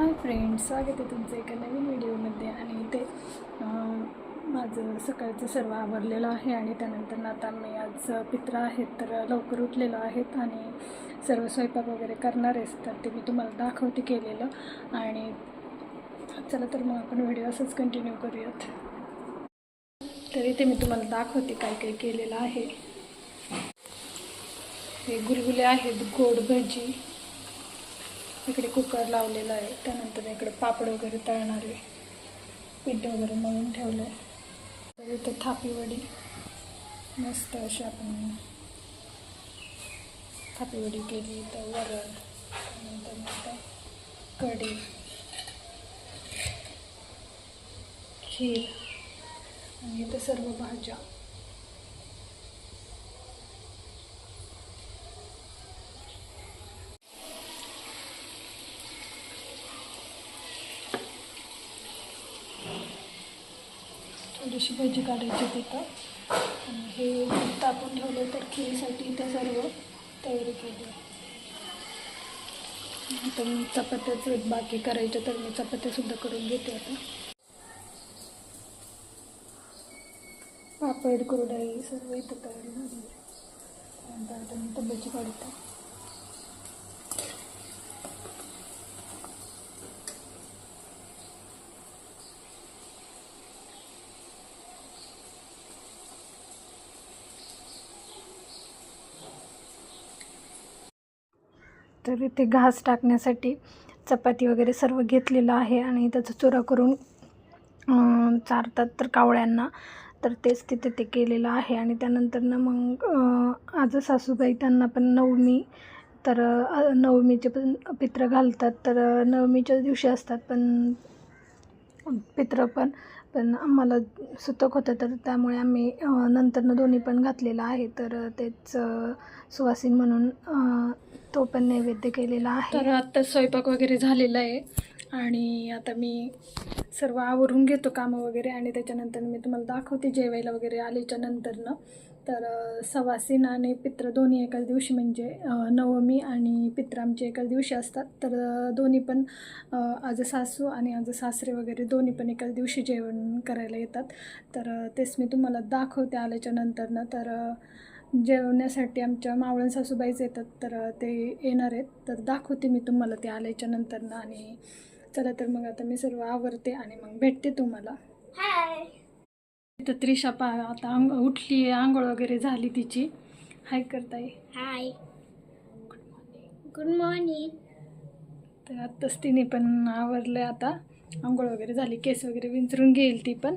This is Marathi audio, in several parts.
हाय फ्रेंड्स स्वागत आहे तुमचं एका नवीन व्हिडिओमध्ये आणि ते माझं सकाळचं सर्व आवरलेलं आहे आणि त्यानंतर आता मी आज पित्र आहेत तर लवकर उठलेलो आहेत आणि सर्व स्वयंपाक वगैरे करणार आहेस तर ते मी तुम्हाला दाखवते केलेलं आणि चला तर मग आपण व्हिडिओ असंच कंटिन्यू करूयात. तर इथे मी तुम्हाला दाखवते काय काय केलेलं आहे. हे गुलगुले आहेत गोड भजी इकडे कुकर लावलेला आहे. त्यानंतर इकडे पापड वगैरे तळणारे पीठ वगैरे मळून ठेवलं आहे इथं थापीवडी मस्त अशी आपण थापीवडी केली. तर वरण त्यानंतर मग कढी खीर आणि इथं सर्व भाज्या. थोडीशी भजी काढायची तिथं आणि हे तापून ठेवलं तर खिरीसाठी इथं सर्व तयारी केली. आता मी चपात्याच बाकी करायच्या तर मी चपात्यासुद्धा करून घेते आता. पापड कुरडाई सर्व इथं तयारी झाली नंतर आता मी इथं भजी तर इथे घास टाकण्यासाठी चपाती वगैरे सर्व घेतलेलं आहे आणि त्याचा चुरा करून चारतात तर कावळ्यांना. तर तेच तिथे ते केलेलं आहे आणि त्यानंतरनं मग आज सासूबाई त्यांना पण नवमी तर नवमीचे पण पित्र घालतात. तर नवमीच्या दिवशी असतात पण पित्र पण पण आम्हाला सुतक होतं. तर त्यामुळे आम्ही नंतरनं दोन्ही पण घातलेलं आहे. तर तेच सुवासीन म्हणून तो पण नैवेद्य केलेला आहे. तर आत्ता स्वयंपाक वगैरे झालेला आहे आणि आता मी सर्व आवरून घेतो कामं वगैरे आणि त्याच्यानंतर मी तुम्हाला दाखवते जेवायला वगैरे आल्याच्या नंतरनं. तर सवासीन आणि पित्र दोन्ही एकाच दिवशी म्हणजे नवमी आणि पित्र आमचे एकाच दिवशी असतात. तर दोन्ही पण आज सासू आणि आज सासरे वगैरे दोन्ही पण एकाच दिवशी जेवण करायला येतात. तर तेच मी तुम्हाला दाखवते आल्याच्या नंतरनं. तर जेवण्यासाठी आमच्या मावळण सासूबाईच येतात तर ते येणार आहेत. तर दाखवते मी तुम्हाला ते आल्याच्या नंतरनं आणि चला तर मग आता मी सर्व आवरते आणि मग भेटते तुम्हाला. हाय. तर त्रिशा पा आता अंग उठली आहे आंघोळ वगैरे झाली तिची. हाय करताय हाय. गुड मॉर्निंग तर आत्ताच तिने पण आवरलं आता. आंघोळ वगैरे झाली केस वगैरे विंचरून घेईल ती पण.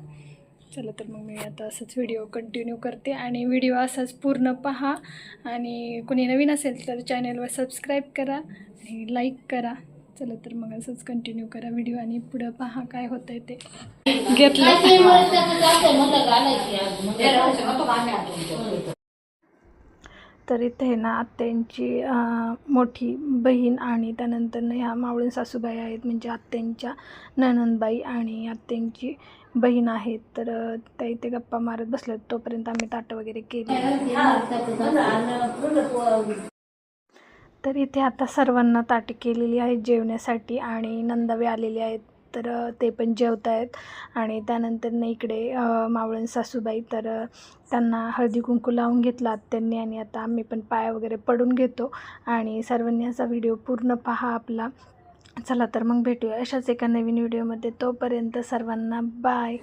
चला तर मग मी आता असंच व्हिडिओ कंटिन्यू करते. आणि व्हिडिओ असाच पूर्ण पहा. आणि कोणी नवीन असेल तर चॅनलवर सबस्क्राईब करा आणि लाईक करा. चला तर मग असंच कंटिन्यू करा व्हिडिओ आणि पुढं पहा काय होतंय ते. घेतलं? तर इथे ना आत्यांची मोठी बहीण आणि त्यानंतर ह्या मावळीन सासूबाई आहेत. म्हणजे आत्यांच्या ननंदबाई आणि आत्यांची बहीण आहेत तर त्या इथे गप्पा मारत बसल्यात. तोपर्यंत आम्ही ताटं वगैरे केली. तर इथे आता सर्वांना ताटी केलेली आहेत जेवण्यासाठी आणि नंदावे आलेले आहेत. तर ते पण जेवत आहेत आणि त्यानंतर ना इकडे मावळण सासूबाई. तर त्यांना हळदी कुंकू लावून घेतला आत्यांनी आणि आता आम्ही पण पाया वगैरे पडून घेतो. आणि सर्वांनी असा व्हिडिओ पूर्ण पहा आपला. चला तर मग भेटूया अशाच एका नवीन व्हिडिओमध्ये. तोपर्यंत सर्वांना बाय